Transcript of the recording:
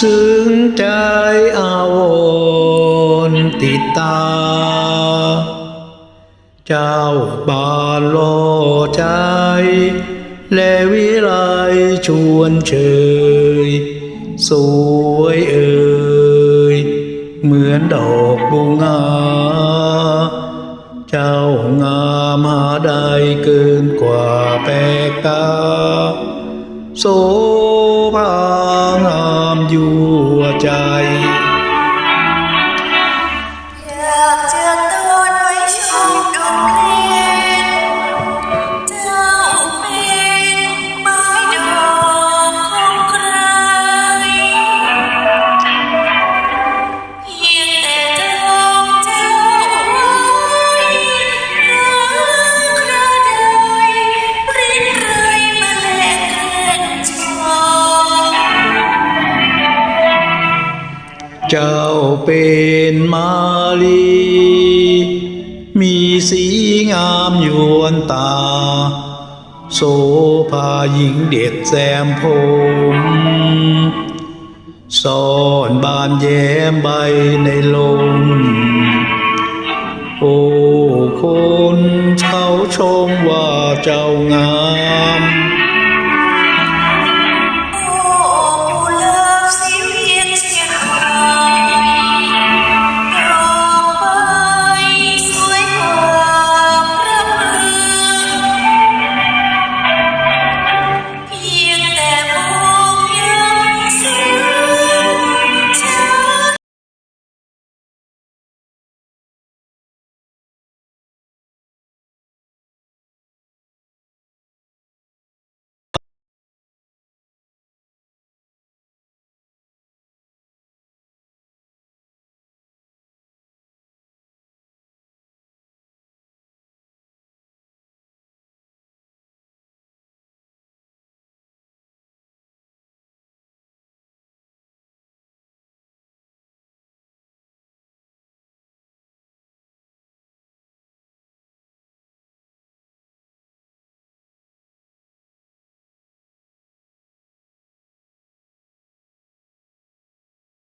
ซึ้งใจอาวรติตา เจ้าบาโลใจ และวิไลชวนเชย สวยเอ่ย เหมือนดอกบุงา เจ้างามหาใดเกินกว่าแปลกตา โสภางามยั่วใจ เจ้าเป็นมาลี มีสีงามยวนตา โสภาหญิงเด็ดแซมผมซ่อนบานแย้มใบในลมโอ้คนเขาชมว่าเจ้างาม